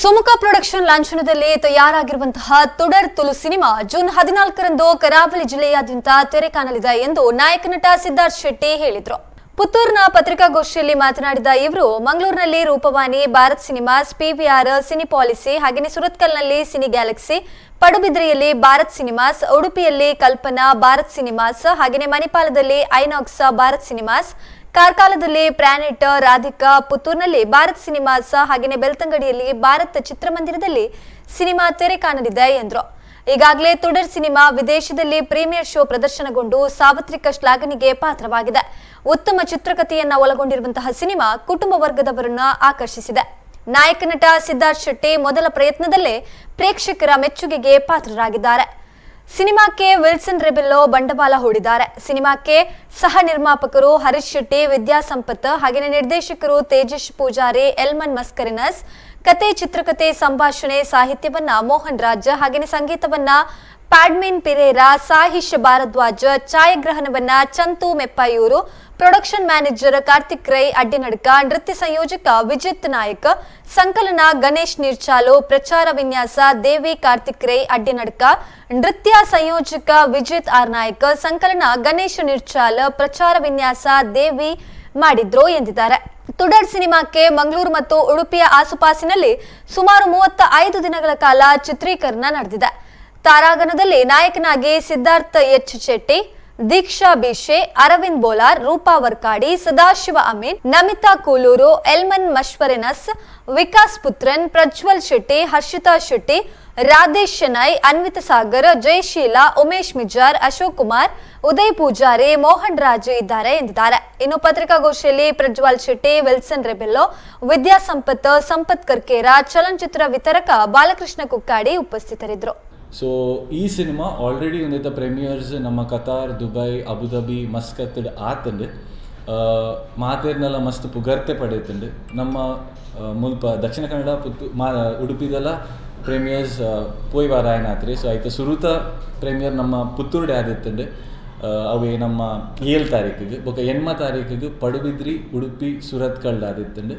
Sumukha production ಲಾಂಛನದಲ್ಲಿ ತಯಾರಾಗಿರುವಂತಹ ತುಡರ್ Tulu cinema June ಹದಿನಾಲ್ಕರಂದು ಕರಾವಳಿ ಜಿಲ್ಲೆಯಾದ್ಯಂತ ತೆರೆ ಕಾಣಲಿದೆ ಎಂದು ನಾಯಕ ನಟ ಸಿದ್ಧಾರ್ಥ್ ಶೆಟ್ಟಿ ಹೇಳಿದರು. ಪುತ್ತೂರಿನ ಪತ್ರಿಕಾಗೋಷ್ಠಿಯಲ್ಲಿ ಮಾತನಾಡಿದ ಇವರು, ಮಂಗಳೂರಿನಲ್ಲಿ Roopavani, Bharat Cinemas PVR Cinepolis ಹಾಗೆಯೇ ಸುರತ್ಕಲ್ನಲ್ಲಿ ಸಿನಿ ಗ್ಯಾಲಕ್ಸಿ, ಪಡುಬಿದ್ರಿಯಲ್ಲಿ ಭಾರತ್ ಸಿನಿಮಾಸ್, ಉಡುಪಿಯಲ್ಲಿ ಕಲ್ಪನಾ ಭಾರತ್ ಸಿನಿಮಾಸ್, ಹಾಗೆಯೇ ಮಣಿಪಾಲದಲ್ಲಿ ಐನಾಕ್ಸ್ ಭಾರತ್ ಸಿನಿಮಾಸ್ ಕಾರ್ಕಾಲದಲ್ಲಿ ಪ್ರಾನೆಟ್ ರಾಧಿಕಾ ಪುತ್ತೂರಿನಲ್ಲಿ ಭಾರತ್ ಸಿನಿಮಾಸ್ ಹಾಗೆಯೇ ಬೆಳ್ತಂಗಡಿಯಲ್ಲಿ ಭಾರತ್ ಚಿತ್ರಮಂದಿರದಲ್ಲಿ ಸಿನಿಮಾ ತೆರೆ ಕಾಣಲಿದೆ ಎಂದರು. ಈಗಾಗಲೇ ತುಡರ್ ಸಿನಿಮಾ ವಿದೇಶದಲ್ಲಿ ಪ್ರೀಮಿಯರ್ ಶೋ ಪ್ರದರ್ಶನಗೊಂಡು ಸಾರ್ವತ್ರಿಕ ಶ್ಲಾಘನೆಗೆ ಪಾತ್ರವಾಗಿದೆ. ಉತ್ತಮ ಚಿತ್ರಕಥೆಯನ್ನ ಒಳಗೊಂಡಿರುವಂತಹ ಸಿನಿಮಾ ಕುಟುಂಬ ವರ್ಗದವರನ್ನ ಆಕರ್ಷಿಸಿದೆ. ನಾಯಕ ನಟ ಸಿದ್ಧಾರ್ಥ್ ಶೆಟ್ಟಿ ಮೊದಲ ಪ್ರಯತ್ನದಲ್ಲೇ ಪ್ರೇಕ್ಷಕರ ಮೆಚ್ಚುಗೆಗೆ ಪಾತ್ರರಾಗಿದ್ದಾರೆ. ಸಿನಿಮಾಕ್ಕೆ ವಿಲ್ಸನ್ ರೆಬೆಲ್ಲೋ ಬಂಡವಾಳ ಹೂಡಿದ್ದಾರೆ. ಸಿನಿಮಾಕ್ಕೆ ಸಹ ನಿರ್ಮಾಪಕರು ಹರೀಶ್ ಶೆಟ್ಟಿ ವಿದ್ಯಾಸಂಪತ್ ಹಾಗೆಯೇ ನಿರ್ದೇಶಕರು ತೇಜಸ್ ಪೂಜಾರಿ, ಎಲ್ಮನ್ ಮಸ್ಕರಿನಸ್. ಕತೆ, ಚಿತ್ರಕತೆ, ಸಂಭಾಷಣೆ, ಸಾಹಿತ್ಯವನ್ನ ಮೋಹನ್ ರಾಜ್ ಹಾಗೆಯೇ ಸಂಗೀತವನ್ನ ಪ್ಯಾಡ್ಮಿನ್ ಪಿರೇರಾ, ಸಾಹಿಶ್ ಭಾರದ್ವಾಜ್, ಛಾಯಾಗ್ರಹಣವನ್ನ ಚಂತು ಮೆಪ್ಪಾಯೂರು ಪ್ರೊಡಕ್ಷನ್ ಮ್ಯಾನೇಜರ್ ಕಾರ್ತಿಕ್ ರೈ ಅಡ್ಡಿನಡ್ಕ ನೃತ್ಯ ಸಂಯೋಜಕ ವಿಜಿತ್ ನಾಯಕ್ ಸಂಕಲನ ಗಣೇಶ್ ನಿರ್ಚಾಲು ಪ್ರಚಾರ ವಿನ್ಯಾಸ ದೇವಿ ಕಾರ್ತಿಕ್ ರೈ ಅಡ್ಡಿನಡ್ಕ ನೃತ್ಯ ಸಂಯೋಜಕ ವಿಜಿತ್ ಆರ್ ನಾಯಕ್ ಸಂಕಲನ ಗಣೇಶ್ ನಿರ್ಚಾಲ್ ಪ್ರಚಾರ ವಿನ್ಯಾಸ ದೇವಿ ಮಾಡಿದ್ರು ಎಂದಿದ್ದಾರೆ. ತುಡರ್ ಸಿನಿಮಾಕ್ಕೆ ಮಂಗಳೂರು ಮತ್ತು ಉಡುಪಿಯ ಆಸುಪಾಸಿನಲ್ಲಿ ಸುಮಾರು ಮೂವತ್ತ ಐದು ದಿನಗಳ ಕಾಲ ಚಿತ್ರೀಕರಣ ನಡೆದಿದೆ. ತಾರಾಗಣದಲ್ಲಿ ನಾಯಕನಾಗಿ ಸಿದ್ಧಾರ್ಥ ಎಚ್ ಶೆಟ್ಟಿ ದೀಕ್ಷಾ ಬಿಶೆ ಅರವಿಂದ್ ಬೋಲಾರ್, ರೂಪಾ ವರ್ಕಾಡಿ, ಸದಾಶಿವ ಅಮೀನ್, ನಮಿತಾ ಕೂಲೂರು, ಎಲ್ಮನ್ ಮಶ್ವರಿನಸ್, ವಿಕಾಸ್ ಪುತ್ರನ್, ಪ್ರಜ್ವಲ್ ಶೆಟ್ಟಿ, ಹರ್ಷಿತಾ ಶೆಟ್ಟಿ, ರಾಧೇಶ್ ಶೆನೈ ಅನ್ವಿತ ಸಾಗರ್, ಜಯಶೀಲಾ, ಉಮೇಶ್ ಮಿಜಾರ್, ಅಶೋಕ್ ಕುಮಾರ್, ಉದಯ್ ಪೂಜಾರಿ, ಮೋಹನ್ ರಾಜು ಇದ್ದಾರೆ ಎಂದಿದ್ದಾರೆ. ಇನ್ನು ಪತ್ರಿಕಾಗೋಷ್ಠಿಯಲ್ಲಿ ಪ್ರಜ್ವಲ್ ಶೆಟ್ಟಿ, ವಿಲ್ಸನ್ ರೆಬೆಲ್ಲೋ, ವಿದ್ಯಾಸಂಪತ್, ಸಂಪತ್ ಕರ್ಕೇರ, ಚಲನಚಿತ್ರ ವಿತರಕ ಬಾಲಕೃಷ್ಣ ಕುಕ್ಕಾಡಿ ಉಪಸ್ಥಿತರಿದ್ದರು. ಸೊ ಈ ಸಿನಿಮಾ ಆಲ್ರೆಡಿ ಒಂದಿತ್ತ ಪ್ರೆಮಿಯರ್ಸ್ ನಮ್ಮ Qatar Dubai Abu Dhabi Muscat ಆತಂಡು ಮಾತೇರ್ನೆಲ್ಲ ಮಸ್ತ್ ಪುಗರ್ತೆ ಪಡೀತಂಡು ನಮ್ಮ ಮುಲ್ಪ ದಕ್ಷಿಣ ಕನ್ನಡ, ಪುತ್ತು, ಮಾ, ಉಡುಪಿದೆಲ್ಲ ಪ್ರೇಮಿಯರ್ಸ್ ಪೋಯ್ ವಾರ ಸೊ ಆಯ್ತು, ಸುರುತ ಪ್ರೇಮಿಯರ್ ನಮ್ಮ ಪುತ್ತೂರ್ಡೆ ಆದಿತ್ತಂಡು ಅವೇ ನಮ್ಮ ಏಳು ತಾರೀಕಿಗೆ ಬೊಕ್ಕ ಎಣ್ಮ ತಾರೀಕಿಗೆ ಪಡುಬಿದ್ರಿ, ಉಡುಪಿ, ಸುರತ್ಕಲ್ಡ್ ಆದಿತ್ತಂಡು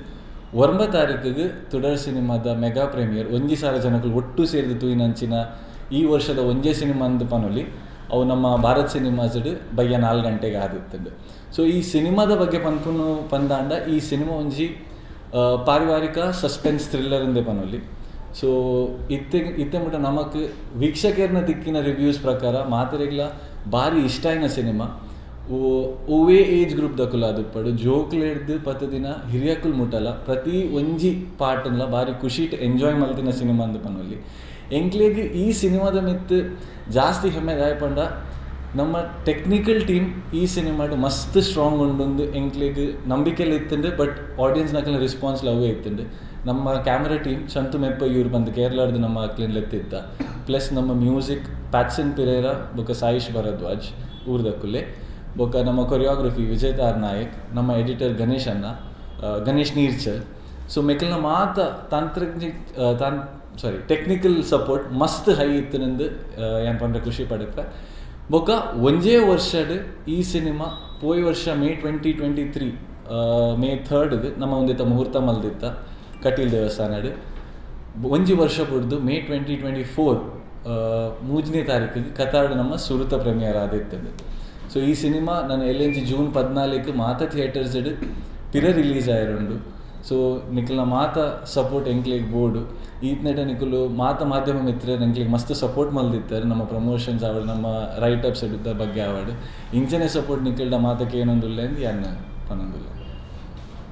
ಒಂಬ ತಾರೀಕಿಗೆ ತುಡರ್ ಸಿನಿಮಾದ ಮೆಗಾ ಪ್ರೀಮಿಯರ್ ಒಂಜಿ ಸಾವಿರ ಜನಗಳು ಒಟ್ಟು ಸೇರಿದ ತೂಯಿನಂಚಿನ ಈ ವರ್ಷದ ಒಂಜೇ ಸಿನಿಮಾ ಅಂದ ಪನೊಲಿ, ಅವು ನಮ್ಮ ಭಾರತ್ ಸಿನಿಮಾಸ್ಡ್ ಬಯ್ಯ ನಾಲ್ಕು ಗಂಟೆಗೆ ಆದಿತ್ತಂಡು. ಸೊ ಈ ಸಿನಿಮಾದ ಬಗ್ಗೆ ಪನ್ಪುನು ಪಂದಾಂಡ, ಈ ಸಿನಿಮಾ ಒಂಜಿ ಪಾರಿವಾರಿಕ ಸಸ್ಪೆನ್ಸ್ ಥ್ರಿಲ್ಲರ್ ಇಂದೆ ಪನೊಲಿ. ಸೊ ಇತ್ತೆ ಇತ್ತೆ ಮುಟ ನಮಕ್ ವೀಕ್ಷಕರ್ನ ದಿಕ್ಕಿನ ರಿವ್ಯೂಸ್ ಪ್ರಕಾರ ಮಾತೆರೆಗ್ಲ ಭಾರಿ ಇಷ್ಟ ಆಯ್ನ ಸಿನಿಮಾ. ಓವೇ ಏಜ್ ಗ್ರೂಪ್ ದಕ್ಕುಲ ಅದುಪ್ಪಡು ಜೋಕ್ಲೆಡ್ದು ಪತ್ತು ದಿನ ಹಿರಿಯಕುಲ್ ಮುಟ್ಟಲ್ಲ. ಪ್ರತಿ ಒಂಜಿ ಪಾರ್ಟ್ಲ ಭಾರಿ ಖುಷಿ ಎಂಜಾಯ್ ಮಲ್ತಿನ ಸಿನಿಮಾ ಅಂದು ಪನೊಲಿ ಎಂಕ್ಲೆಗ್ ಈ ಸಿನಿಮಾದ ಮಿತ್ ಜಾಸ್ತಿ ಹೆಮ್ಮೆ ದಾಯಪಂಡ ನಮ್ಮ ಟೆಕ್ನಿಕಲ್ ಟೀಮ್ ಈ ಸಿನಿಮಾಡು ಮಸ್ತ್ ಸ್ಟ್ರಾಂಗ್ ಉಂಡು ಎಂಕ್ಲೆಗ್ ನಂಬಿಕೆಲ್ಲ ಇತ್ತಂಡೆ ಬಟ್ ಆಡಿಯನ್ಸ್ ನಕಲ ರೆಸ್ಪಾನ್ಸ್ ಲವ್ ಇತ್ತಂಡೆ. ನಮ್ಮ ಕ್ಯಾಮ್ರಾ ಟೀಮ್ ಶಂತು ಮೆಪ್ಪ ಇವ್ರು ಬಂದು ಕೇರಳದ ನಮ್ಮ ಅಕ್ಲಿನ್ ಪ್ಲಸ್ ನಮ್ಮ ಮ್ಯೂಸಿಕ್ ಪ್ಯಾಟ್ಸನ್ ಪಿರೇರ ಬೊಕ ಸಾಯಿಶ್ ಭರದ್ವಾಜ್ ಊರ್ದಕ್ಕುಲೆ ಬೊಕ ನಮ್ಮ ಕೊರಿಯೋಗ್ರಫಿ ವಿಜಯ್ ತಾರ್ ನಾಯಕ್, ನಮ್ಮ ಎಡಿಟರ್ ಗಣೇಶ್ ಅನ್ನ ಗಣೇಶ್ ನೀರ್ಚ ಸೊ ಮೆಕಲ್ನ ಮಾತ ತಾಂತ್ರಿಕ ತಾನ್ ಸಾರಿ ಟೆಕ್ನಿಕಲ್ ಸಪೋರ್ಟ್ ಮಸ್ತ್ ಹೈ ಇತ್ತನೆಂದು ಏನು ಪಂದ್ರೆ ಖುಷಿ ಪಡುತ್ತೆ ಬೊಕ್ಕ ಒಂಜೇ ವರ್ಷಡ್ ಈ ಸಿನಿಮಾ ಪೋಯ್ ವರ್ಷ May twenty twenty three May third ನಮ್ಮ ಒಂದಿತ್ತ ಮುಹೂರ್ತ ಮಲ್ದಿತ್ತ, ಕಟೀಲ್ ದೇವಸ್ಥಾನಡ್. ಒಂಜಿ ವರ್ಷ ಪುಡ್ದು ಮೇ ಟ್ವೆಂಟಿ ಟ್ವೆಂಟಿ ಫೋರ್ ಮೂಜನೇ ತಾರೀಕಿಗೆ ಕತಾರ್ಡ್ ನಮ್ಮ ಸುರುತ ಪ್ರೀಮಿಯರ್ ಆದಿತ್ತದು ಸೊ ಈ ಸಿನಿಮಾ ನಾನು ಎಲ್ಲೆಂಜಿ ಜೂನ್ ಪದ್ನಾಲ್ಕು ಮಾತ ಥಿಯೇಟರ್ಸ್ ಪಿರ ರಿಲೀಸ್ ಆಯ್ರುಂಡು ಸೊ ನಿಖಲ್ನ ಮಾತ ಸಪೋರ್ಟ್ ಎಂಕ್ಲಿಗೆ ಬೋರ್ಡು. ಈತ್ನೆಟ ನಿಖಲು ಮಾತ ಮಾಧ್ಯಮ ಮಿತ್ರ ಎಂಕ್ಲಿಗೆ ಮಸ್ತ್ ಸಪೋರ್ಟ್ ಮಲ್ದಿತ್ತಾರೆ. ನಮ್ಮ ಪ್ರಮೋಷನ್ಸ್ ಆವಡ್, ನಮ್ಮ ರೈಟ್ ಅಪ್ಸ್ ಬಗ್ಗೆ ಆವಡ್. ಇಂಚನೆ ಸಪೋರ್ಟ್ ನಿಖಲ್ಡ ಮಾತಕ್ಕೆ ಏನೊಂದುಲ್ಲ ಎಂದು ಯಾನ್ ಪನ್ನೊಂದುಲ್ಲ